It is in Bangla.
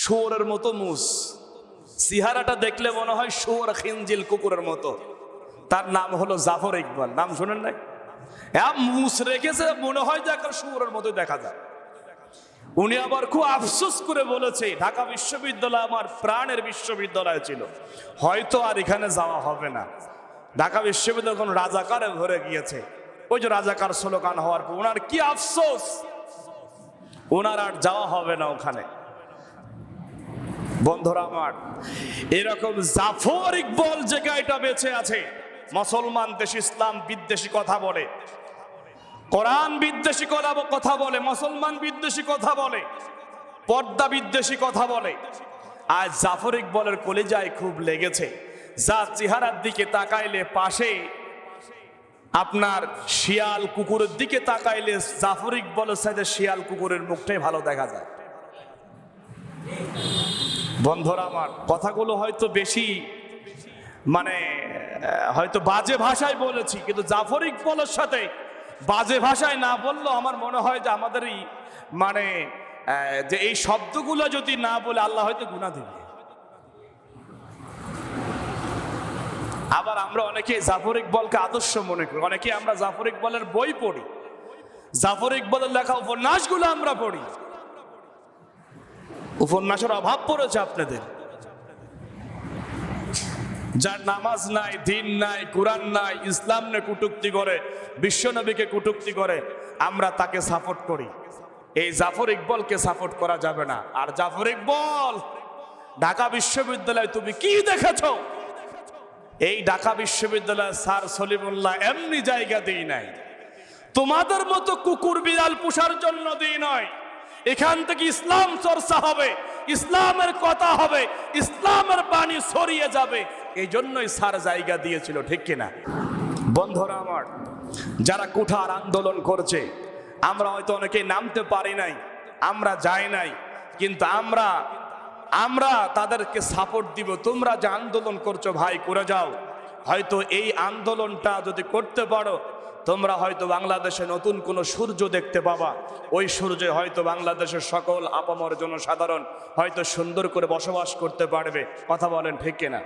শুয়োরের মতো মুস। সিহারাটা দেখলে মনে হয় শুয়োর খিনজিল কুকুরের মতো। তার নাম হলো জাফর ইকবাল। নাম শোনেন নাই? হ্যাঁ মুস রেখেছে, মনে হয় যে একটা শুয়োরের মতো দেখা যায়। উনি আবার খুব আফসোস করে বলেছে, ঢাকা বিশ্ববিদ্যালয় আমার প্রাণের বিশ্ববিদ্যালয় ছিল। হয়তো আর এখানে যাওয়া হবে না। ঢাকা বিশ্ববিদ্যালয় কোন রাজাকারে ভরে গিয়েছে। ওই যে রাজাকার স্লোগান হওয়ার পর ওনার কি আফসোস? ওনার আর যাওয়া হবে না ওখানে। বন্ধুরা আমার, এরকম জাফর ইকবল যে গাইটা বেঁচে আছে, মুসলমান দেশ ইসলাম বিদ্বেষী কথা বলে, কোরআন বিদ্বেষী কথা বলে, মুসলমান বিদ্বেষী কথা বলে, পর্দা বিদ্বেষী কথা বলে। আর জাফর ইকবলের কলিজায় খুব লেগেছে, যা চেহারার দিকে তাকাইলে পাশে, আপনার শিয়াল কুকুরের দিকে তাকাইলে জাফর ইকবলের সাথে শিয়াল কুকুরের মুখটাই ভালো দেখা যায়। বন্ধুরা, আমার কথাগুলো হয়তো বেশি মানে হয়তো বাজে ভাষায় বলেছি, কিন্তু জাফর ইকবলের সাথে বাজে ভাষায় না বললেও আমার মনে হয় যে আমাদের এই মানে যে এই শব্দগুলো যদি না বলে আল্লাহ হয়তো গুণা দেবে। আবার আমরা অনেকে জাফর ইকবলকে আদর্শ মনে করি, অনেকে আমরা জাফর ইকবলের বই পড়ি। জাফর ইকবলের লেখা উপন্যাসগুলো আমরা পড়ি। উপন্যাসের অভাব পড়েছে আপনাদের। যার নামাজ নাই, দিন নাই, কোরআন নাই, ইসলাম নে কুটুক্তি করে বিশ্বনবীকে কুটুক্তি করে, আমরা তাকে সাপোর্ট করি। এই জাফর ইকবলকে সাপোর্ট করা যাবে না। আর জাফর ইকবল, ঢাকা বিশ্ববিদ্যালয়ে তুমি কি দেখেছ? এই ঢাকা বিশ্ববিদ্যালয় স্যার সলিমুল্লাহ এমনি জায়গা দিই নাই। তোমাদের মতো কুকুর বিড়াল পোষার জন্য দিই নয় এখান থেকে ইসলাম চর্চা হবে, ইসলামের কথা হবে, ইসলামের বাণী ছড়িয়ে যাবে। এই জন্যই স্যার জায়গা দিয়েছিল, ঠিক কিনা? বন্ধুরা আমার, যারা কুঠার আন্দোলন করছে, আমরা হয়তো অনেকে নামতে পারি নাই, আমরা যাই নাই, কিন্তু আমরা আমরা তাদেরকে সাপোর্ট দিব। তোমরা যে আন্দোলন করছ, ভাই, করে যাও। হয়তো এই আন্দোলনটা যদি করতে পারো তোমরা হয়তো বাংলাদেশে নতুন কোনো সূর্য দেখতে পাবা। ওই সূর্যে হয়তো বাংলাদেশের সকল আপামর জনসাধারণ হয়তো সুন্দর করে বসবাস করতে পারবে। কথা বলেন ঠিক কিনা?